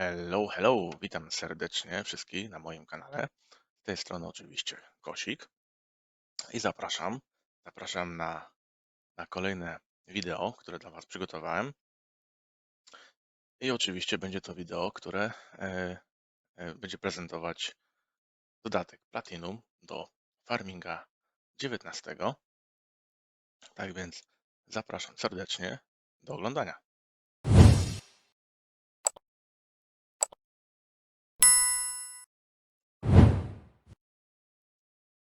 Hello, hello, witam serdecznie wszystkich na moim kanale. Z tej strony oczywiście Kosik i zapraszam, zapraszam na, na kolejne wideo, które dla Was przygotowałem. I oczywiście będzie to wideo, które e, e, będzie prezentować dodatek Platinum do Farminga 19. Tak więc zapraszam serdecznie do oglądania.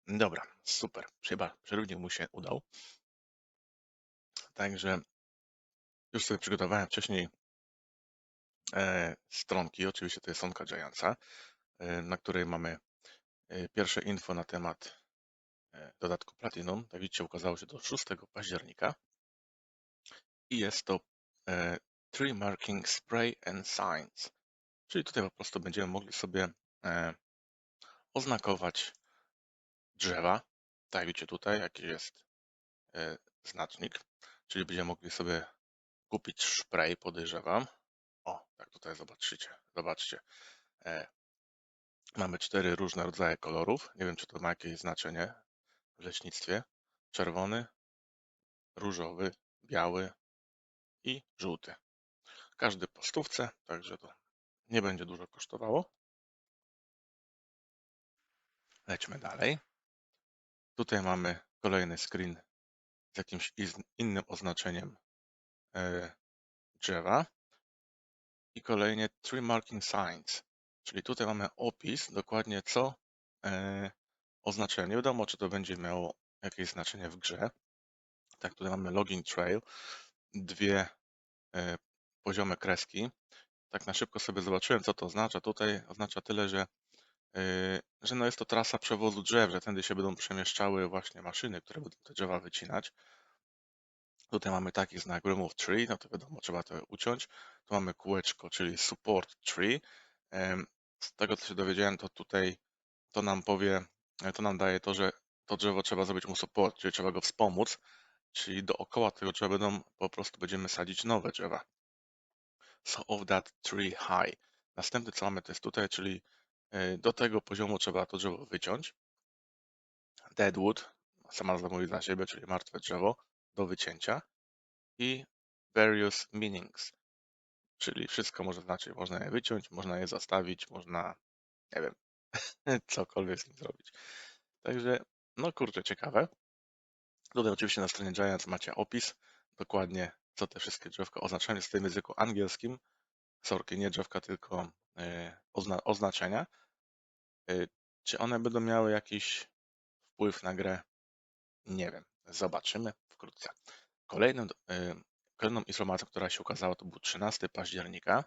Dobra, super. Chyba przerywnik mu się udał. Także już sobie przygotowałem wcześniej e, stronki. Oczywiście to jest stronka Giantsa, e, na której mamy e, pierwsze info na temat dodatku Platinum. Jak widzicie, ukazało się do 6 października. I jest to Tree Marking Spray and Signs. Czyli tutaj po prostu będziemy mogli sobie oznakować drzewa. Tak widzicie tutaj, jaki jest e, znacznik. Czyli będziemy mogli sobie kupić spray, podejrzewam. O, tak tutaj zobaczycie. Zobaczcie. E, mamy cztery różne rodzaje kolorów. Nie wiem, czy to ma jakieś znaczenie w leśnictwie. Czerwony, różowy, biały i żółty. Każdy po stówce, także to nie będzie dużo kosztowało. Lećmy dalej. Tutaj mamy kolejny screen z jakimś innym oznaczeniem e, drzewa. I kolejnie tree marking signs, czyli tutaj mamy opis, dokładnie co e, oznacza. Nie wiadomo, czy to będzie miało jakieś znaczenie w grze. Tak, tutaj mamy login trail, dwie e, poziome kreski. Tak na szybko sobie zobaczyłem, co to oznacza. Tutaj oznacza tyle, że, że no jest to trasa przewozu drzew, że tędy się będą przemieszczały właśnie maszyny, które będą te drzewa wycinać. Tutaj mamy taki znak remove tree, no to wiadomo, trzeba to uciąć. Tu mamy kółeczko, czyli support tree. Z tego, co się dowiedziałem, to tutaj to nam powie, e, to nam daje to, że to drzewo trzeba zrobić mu support, czyli trzeba go wspomóc, czyli dookoła tego drzewa będą, po prostu będziemy sadzić nowe drzewa. So of that tree high. Następny, co mamy, to jest tutaj, czyli do tego poziomu trzeba to drzewo wyciąć. Deadwood, sama mówi za siebie, czyli martwe drzewo, do wycięcia. I various meanings, czyli wszystko może znaczyć. Można je wyciąć, można je zostawić, można, nie wiem, cokolwiek z nim zrobić. Także, no kurczę, ciekawe. Tutaj oczywiście na stronie Giants macie opis, dokładnie co te wszystkie drzewka oznaczają. Jest w tym języku angielskim. Sorki, nie drzewka, tylko e, ozna oznaczenia. E, Czy one będą miały jakiś wpływ na grę? Nie wiem. Zobaczymy wkrótce. Kolejnym, e, kolejną informacją, która się ukazała, to był 13 października.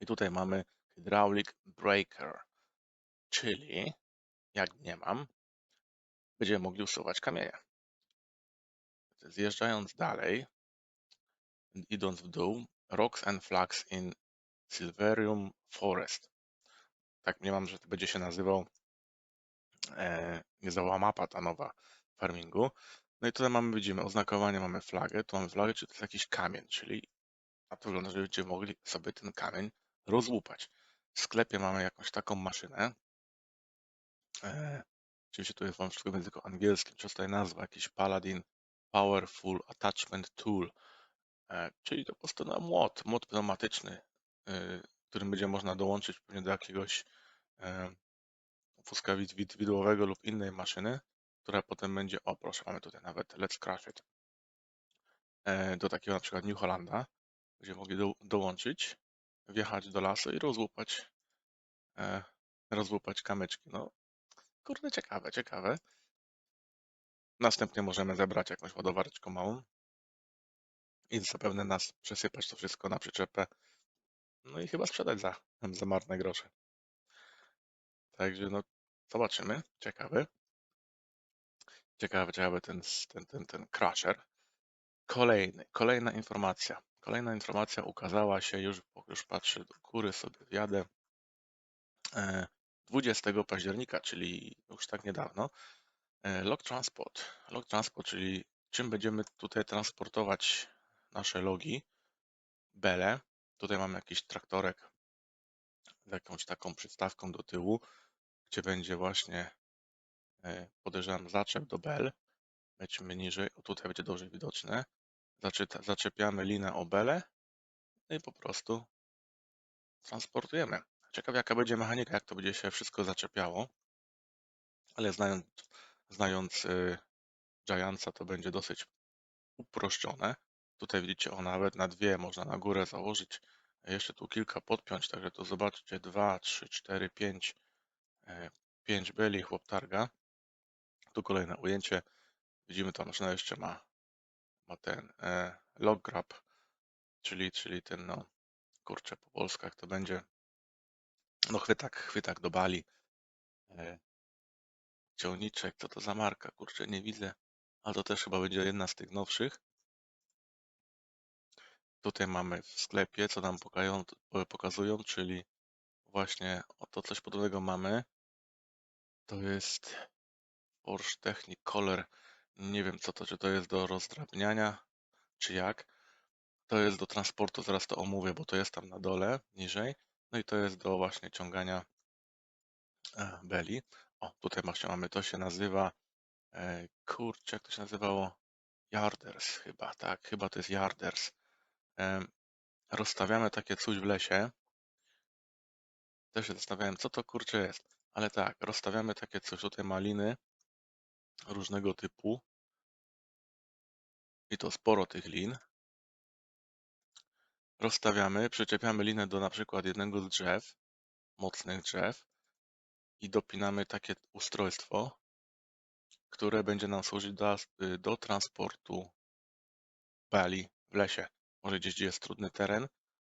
I tutaj mamy Hydraulic Breaker, czyli jak nie mam, będziemy mogli usuwać kamienie. Zjeżdżając dalej, idąc w dół, Rocks and Flags in Silverium Forest. Tak mniemam, że to będzie się nazywał e, niezała mapa ta nowa farmingu. No i tutaj mamy, widzimy, oznakowanie, mamy flagę, tu mamy flagę, czyli to jest jakiś kamień, czyli na to wygląda, że mogli sobie ten kamień rozłupać. W sklepie mamy jakąś taką maszynę. E, oczywiście tu jest wam wszystko w języku angielskim, czy tutaj nazwa, jakiś Paladin Powerful Attachment Tool, e, czyli to po prostu no, młot, młot pneumatyczny, którym będzie można dołączyć pewnie do jakiegoś e, wid- widłowego lub innej maszyny, która potem będzie, o proszę, mamy tutaj nawet Let's Crash It, e, do takiego na przykład New Hollanda, gdzie mogli do, dołączyć, wjechać do lasu i rozłupać, e, rozłupać kamyczki. No, kurde, ciekawe, ciekawe. Następnie możemy zebrać jakąś ładowareczkę małą i zapewne nas przesypać to wszystko na przyczepę, no i chyba sprzedać za, za marne grosze. Także no, zobaczymy. Ciekawy. Ciekawy, ciekawy ten, ten, ten, ten crusher. Kolejny, kolejna informacja. Kolejna informacja ukazała się już, już patrzę do góry, sobie wjadę. e, 20 października, czyli już tak niedawno. e, Log Transport. Log Transport, czyli czym będziemy tutaj transportować nasze logi. Bele. Tutaj mamy jakiś traktorek jakąś taką przystawką do tyłu, gdzie będzie właśnie, e, podejrzewam, zaczep do bel. Lecimy niżej, o tutaj będzie dobrze widoczne. Zaczepiamy linę o belę i po prostu transportujemy. Ciekawe jaka będzie mechanika, jak to będzie się wszystko zaczepiało, ale znając, znając y, Giantsa to będzie dosyć uproszczone. Tutaj widzicie, o nawet na dwie można na górę założyć, jeszcze tu kilka podpiąć, także tu zobaczcie, 2, 3, 4, 5, 5 beli chłop targa. Tu kolejne ujęcie, widzimy ta maszyna jeszcze ma, ma ten e, log grab, czyli, czyli ten no, kurczę po polskach to będzie no chwytak, chwytak do bali. E, ciągniczek, co to za marka? Kurczę, nie widzę, ale to też chyba będzie jedna z tych nowszych. Tutaj mamy w sklepie, co nam pokazują, pokazują czyli właśnie oto coś podobnego mamy. To jest Porsche Technic Color. Nie wiem co to, czy to jest do rozdrabniania, czy jak. To jest do transportu, zaraz to omówię, bo to jest tam na dole, niżej. No i to jest do właśnie ciągania e, beli. O, tutaj właśnie mamy, to się nazywa, e, kurczę, jak to się nazywało? Yarders chyba, tak, chyba to jest Yarders. Rozstawiamy takie coś w lesie. Też się zastanawiałem, co to kurczę jest. Ale tak, rozstawiamy takie coś, tutaj maliny różnego typu. I to sporo tych lin. Rozstawiamy, przyczepiamy linę do na przykład jednego z drzew, mocnych drzew i dopinamy takie ustrojstwo, które będzie nam służyć do, do transportu bali w lesie. Może gdzieś, gdzie jest trudny teren,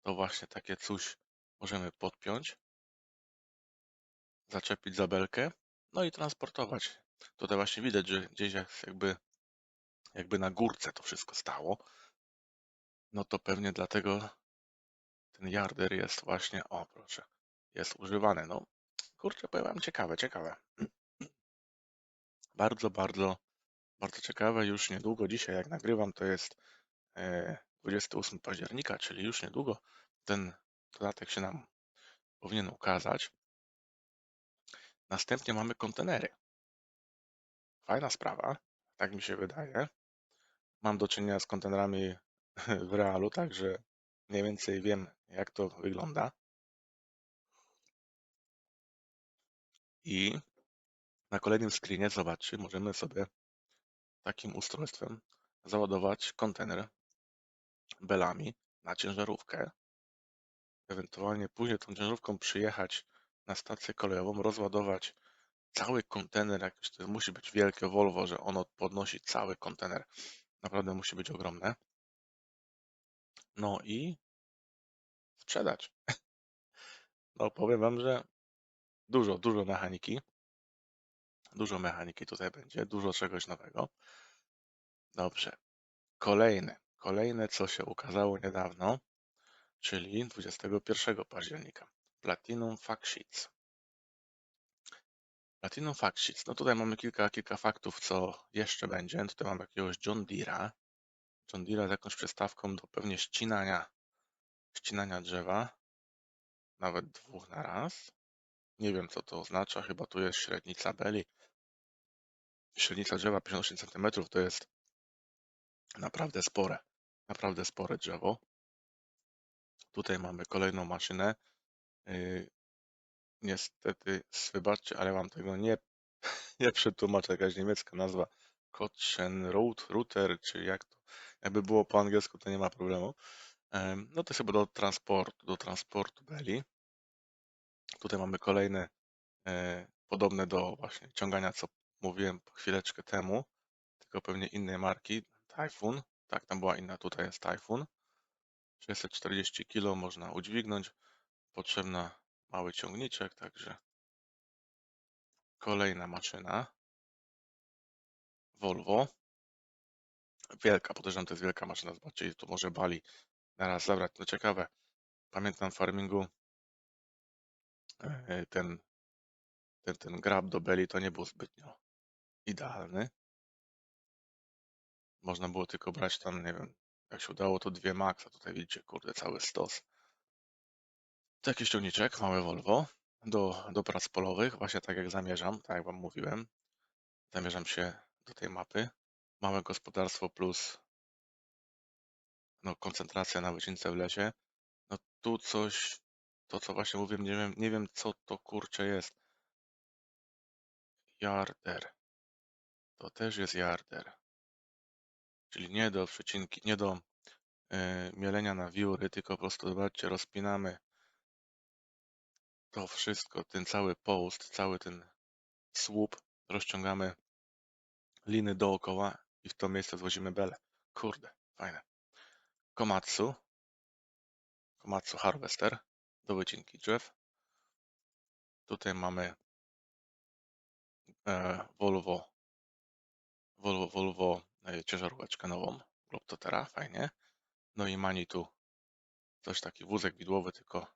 to właśnie takie coś możemy podpiąć, zaczepić za belkę, no i transportować. Tutaj właśnie widać, że gdzieś jakby, jakby na górce to wszystko stało. No to pewnie dlatego ten yarder jest właśnie, o proszę, jest używany. No kurczę, powiem wam, ciekawe, ciekawe. Bardzo, bardzo, bardzo ciekawe. Już niedługo, dzisiaj jak nagrywam, to jest 28 e, października, czyli już niedługo ten dodatek się nam powinien ukazać. Następnie mamy kontenery. Fajna sprawa, tak mi się wydaje. Mam do czynienia z kontenerami w realu, także mniej więcej wiem, jak to wygląda. I na kolejnym screenie, zobaczcie, możemy sobie takim ustrojstwem załadować kontener belami na ciężarówkę. Ewentualnie później tą ciężarówką przyjechać na stację kolejową, rozładować cały kontener, jakoś to musi być wielkie Volvo, że ono podnosi cały kontener. Naprawdę musi być ogromne. No i sprzedać. No powiem Wam, że dużo, dużo mechaniki. Dużo mechaniki tutaj będzie, dużo czegoś nowego. Dobrze. Kolejne, kolejne co się ukazało niedawno, czyli 21 października. Platinum Fact Sheets. Platinum Fact Sheets. No tutaj mamy kilka, kilka faktów, co jeszcze będzie. Tutaj mamy jakiegoś John Deere'a. John Deere'a z jakąś przystawką do pewnie ścinania, ścinania drzewa. Nawet dwóch na raz. Nie wiem, co to oznacza. Chyba tu jest średnica beli. Średnica drzewa 58 cm to jest naprawdę spore. Naprawdę spore drzewo. Tutaj mamy kolejną maszynę. Yy, niestety, wybaczcie, ale mam tego nie, nie przetłumaczę. Jakaś niemiecka nazwa. Kotschenrout, router, czy jak to, jakby było po angielsku, to nie ma problemu. No to chyba do transportu, do transportu beli. Tutaj mamy kolejne e, podobne do właśnie ciągania, co mówiłem chwileczkę temu, tylko pewnie innej marki. Typhoon, tak, tam była inna, tutaj jest Typhoon. 640 kg można udźwignąć. Potrzebna mały ciągniczek, także kolejna maszyna. Volvo. Wielka, podejrzewam, to jest wielka maszyna. Zobaczcie, tu może bali naraz zabrać. No ciekawe. Pamiętam w farmingu e, ten, ten, ten grab do beli to nie był zbytnio idealny. Można było tylko brać tam, nie wiem, jak się udało, to dwie max, a tutaj widzicie, kurde, cały stos. Taki ściągniczek, małe Volvo, do, do prac polowych, właśnie tak jak zamierzam, tak jak Wam mówiłem. Zamierzam się do tej mapy. Małe gospodarstwo plus no, koncentracja na wycince w lesie. No tu coś, to co właśnie mówię, nie wiem, nie wiem co to kurcze jest. Jarder. To też jest jarder. Czyli nie do przecinki, nie do e, mielenia na wióry, tylko po prostu zobaczcie, rozpinamy to wszystko, ten cały post, cały ten słup, rozciągamy liny dookoła i w to miejsce zwozimy belę. Kurde, fajne. Komatsu. Komatsu Harvester do wycinki drzew. Tutaj mamy e, Volvo Volvo, Volvo e, ciężaróweczkę nową, Globtotera, fajnie. No i Manitu, coś taki wózek widłowy, tylko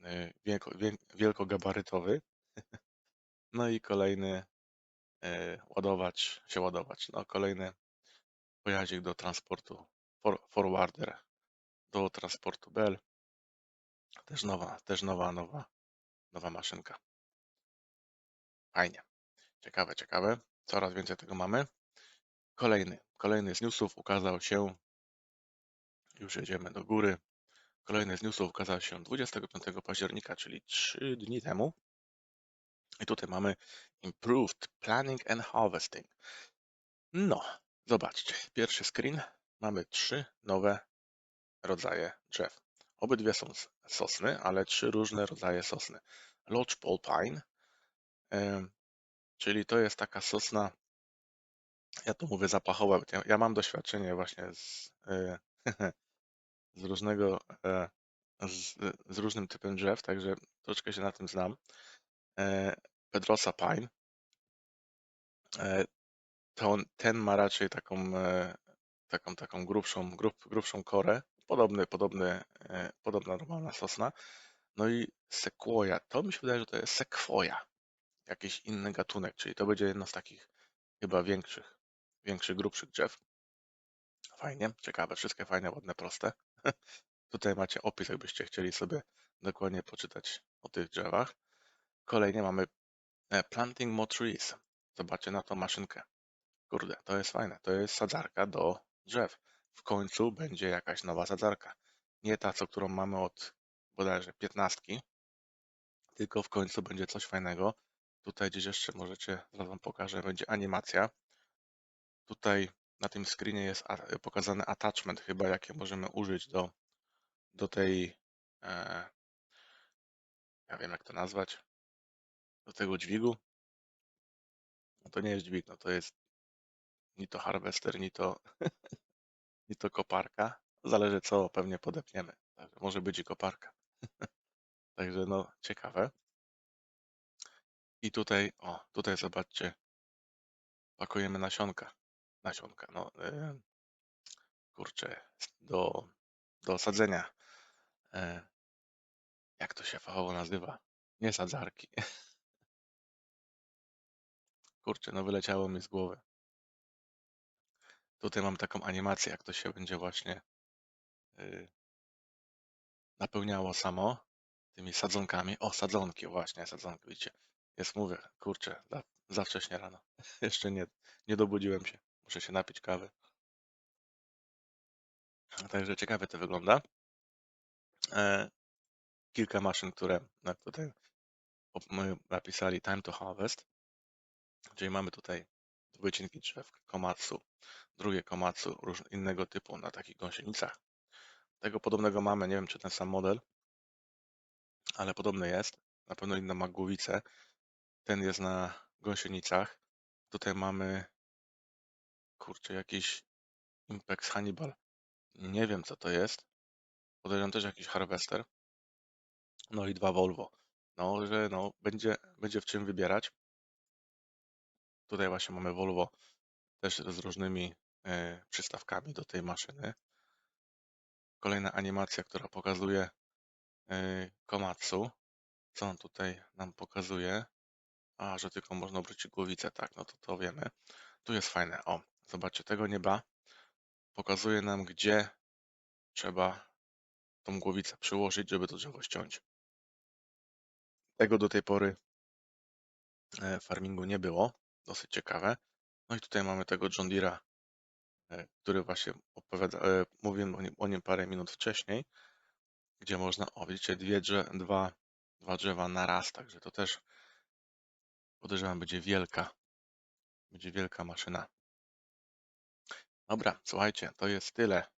e, wielko, wiel- wielkogabarytowy. No i kolejny e, ładowacz, się ładować. No kolejny pojazdzik do transportu, for, forwarder do transportu Bell. Też nowa, też nowa, nowa, nowa maszynka. Fajnie. Ciekawe, ciekawe. Coraz więcej tego mamy. Kolejny, kolejny z newsów ukazał się, już jedziemy do góry, Kolejny z newsów ukazał się 25 października, czyli 3 dni temu. I tutaj mamy Improved Planning and Harvesting. No, zobaczcie, pierwszy screen. Mamy trzy nowe rodzaje drzew. Obydwie są sosny, ale trzy różne rodzaje sosny. Lodgepole Pine, czyli to jest taka sosna, ja to mówię zapachowa. Ja, ja mam doświadczenie właśnie z, e, z różnego, e, z, z różnym typem drzew, także troszkę się na tym znam. E, Pedrosa Pine, to on, ten ma raczej taką, taką, taką grubszą, grub, grubszą korę, podobny, podobny, podobna normalna sosna. No i Sequoia, to mi się wydaje, że to jest Sequoia, jakiś inny gatunek, czyli to będzie jedno z takich chyba większych, większych, grubszych drzew. Fajnie, ciekawe, wszystkie fajne, ładne, proste. Tutaj macie opis, jakbyście chcieli sobie dokładnie poczytać o tych drzewach. Kolejnie mamy e, Planting More Trees. Zobaczcie na tą maszynkę. Kurde, to jest fajne. To jest sadzarka do drzew. W końcu będzie jakaś nowa sadzarka. Nie ta, co którą mamy od bodajże 15, tylko w końcu będzie coś fajnego. Tutaj gdzieś jeszcze możecie, zaraz wam pokażę, będzie animacja. Tutaj na tym screenie jest pokazany attachment chyba, jakie możemy użyć do, do tej, e, ja wiem jak to nazwać, do tego dźwigu. No to nie jest dźwig, no to jest ni to harvester, ni to, ni to koparka. Zależy co pewnie podepniemy. Także może być i koparka. Także no ciekawe. I tutaj, o, tutaj zobaczcie, pakujemy nasionka. Nasionka, no yy, kurczę, do, do sadzenia. E, jak to się fachowo nazywa? Nie sadzarki. Kurczę, no wyleciało mi z głowy. Tutaj mam taką animację, jak to się będzie właśnie yy, napełniało samo tymi sadzonkami. O, sadzonki, właśnie, sadzonki, widzicie. Jest, mówię, kurczę, za, za wcześnie rano. Jeszcze nie, nie dobudziłem się. Muszę się napić kawy. Także ciekawie to wygląda. E, kilka maszyn, które tutaj napisali Time to Harvest, czyli mamy tutaj wycinki drzew Komatsu, drugie Komatsu innego typu na takich gąsienicach. Tego podobnego mamy, nie wiem czy ten sam model, ale podobny jest. Na pewno inna ma głowicę. Ten jest na gąsienicach. Tutaj mamy, kurczę, jakiś Impex Hannibal. Nie wiem co to jest. Podejrzewam też jakiś harvester. No i dwa Volvo. No, że no, będzie, będzie w czym wybierać. Tutaj właśnie mamy Volvo też z różnymi e, przystawkami do tej maszyny. Kolejna animacja, która pokazuje e, Komatsu. Co on tutaj nam pokazuje? A, że tylko można obrócić głowicę, tak, no to to wiemy. Tu jest fajne. O, zobaczcie, tego nieba pokazuje nam, gdzie trzeba tą głowicę przyłożyć, żeby to drzewo ściąć. Tego do tej pory e, farmingu nie było. Dosyć ciekawe. No i tutaj mamy tego John Deere'a, e, który właśnie opowiada, e, mówiłem o nim, o nim parę minut wcześniej, gdzie można, o widzicie, dwie, dwa, dwa drzewa na raz, także to też podejrzewam będzie wielka, będzie wielka maszyna. Dobra, słuchajcie, to jest tyle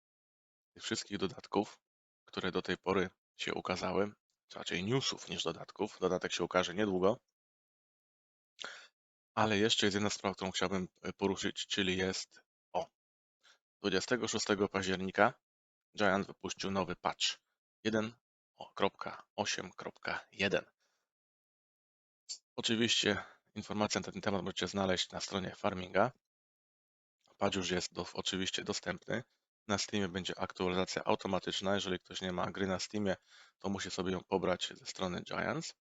tych wszystkich dodatków, które do tej pory się ukazały, czy raczej newsów niż dodatków. Dodatek się ukaże niedługo. Ale jeszcze jest jedna sprawa, którą chciałbym e, poruszyć, czyli jest o 26 października Giant wypuścił nowy patch 1.8.1. Oczywiście informacje na ten temat możecie znaleźć na stronie Farminga. Patch już jest do, oczywiście dostępny. Na Steamie będzie aktualizacja automatyczna. Jeżeli ktoś nie ma gry na Steamie, to musi sobie ją pobrać ze strony Giants.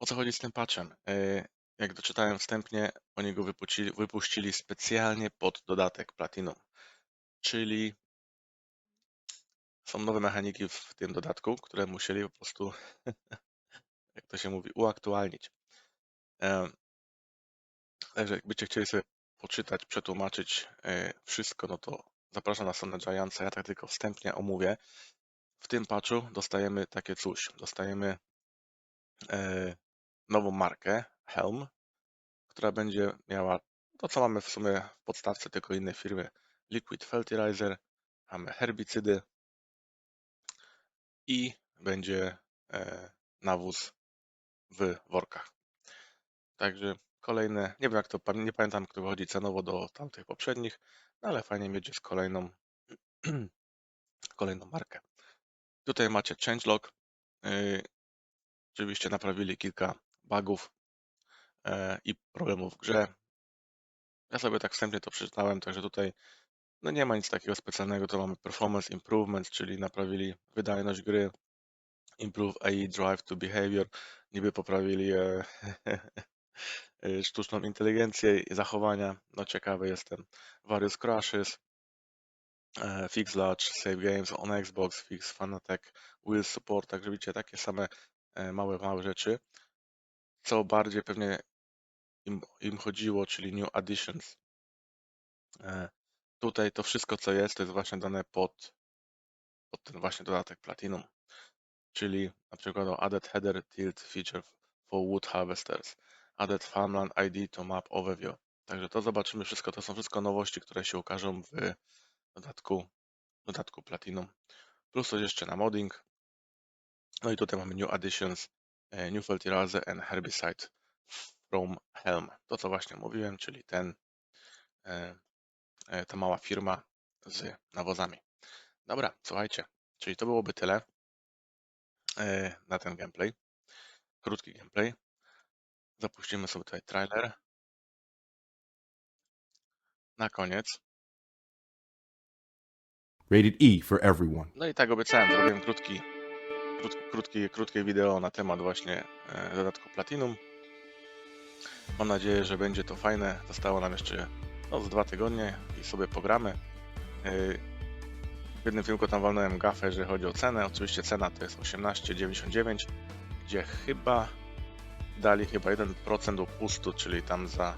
O co chodzi z tym patchem? E, Jak doczytałem wstępnie, oni go wypuścili, wypuścili specjalnie pod dodatek Platinum, czyli są nowe mechaniki w tym dodatku, które musieli po prostu, jak to się mówi, uaktualnić. E, Także jakbyście chcieli sobie poczytać, przetłumaczyć e, wszystko, no to zapraszam na stronę Giantsa. Ja tak tylko wstępnie omówię. W tym patchu dostajemy takie coś. Dostajemy e, nową markę Helm, która będzie miała to, co mamy w sumie w podstawce tylko innej firmy. Liquid Fertilizer, mamy herbicydy i będzie e, nawóz w workach. Także kolejne, nie wiem jak to, nie pamiętam, kto wychodzi cenowo do tamtych poprzednich, no ale fajnie mieć z kolejną, kolejną markę. Tutaj macie changelog. Yy, Oczywiście naprawili kilka bugów e, i problemów w grze. Ja sobie tak wstępnie to przeczytałem, także tutaj no nie ma nic takiego specjalnego. To mamy performance improvements, czyli naprawili wydajność gry, improve AI drive to behavior, niby poprawili e, sztuczną inteligencję i zachowania. No ciekawy jestem. Various crashes, e, fix large save games on Xbox, fix Fanatec, will support, także widzicie takie same e, małe, małe rzeczy. Co bardziej pewnie im, im chodziło, czyli new additions. E, Tutaj to wszystko, co jest, to jest właśnie dane pod, pod ten właśnie dodatek Platinum, czyli na przykład added header tilt feature for wood harvesters, added farmland ID to map overview. Także to zobaczymy wszystko, to są wszystko nowości, które się ukażą w dodatku, dodatku Platinum. Plus coś jeszcze na modding. No i tutaj mamy new additions, e, new fertilizer and herbicide from Helm. To co właśnie mówiłem, czyli ten e, e, ta mała firma z nawozami. Dobra, słuchajcie, czyli to byłoby tyle na ten gameplay. Krótki gameplay. Zapuścimy sobie tutaj trailer. Na koniec. Rated E for everyone. No i tak obiecałem, zrobiłem krótki, krótki, krótki, krótkie wideo na temat właśnie e, dodatku Platinum. Mam nadzieję, że będzie to fajne. Zostało nam jeszcze no, z dwa tygodnie i sobie pogramy. E, W jednym filmku tam walnąłem gafę, jeżeli chodzi o cenę. Oczywiście cena to jest 18,99, gdzie chyba dali chyba 1% upustu, czyli tam za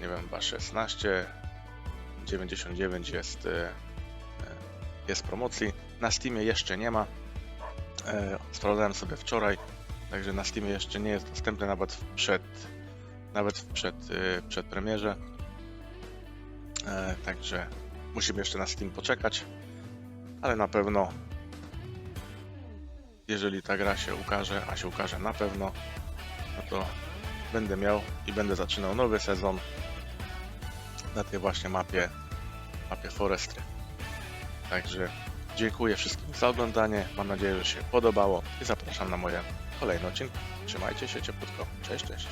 nie wiem, chyba 16,99 jest, e, e, jest promocji. Na Steamie jeszcze nie ma. E, Sprawdzałem sobie wczoraj, także na Steamie jeszcze nie jest dostępny nawet przed, nawet przed, przed premierze. Także musimy jeszcze na Steam poczekać, ale na pewno jeżeli ta gra się ukaże, a się ukaże na pewno, no to będę miał i będę zaczynał nowy sezon na tej właśnie mapie, mapie Forestry. Także dziękuję wszystkim za oglądanie. Mam nadzieję, że się podobało i zapraszam na moje kolejne odcinki. Trzymajcie się cieplutko. Cześć, cześć.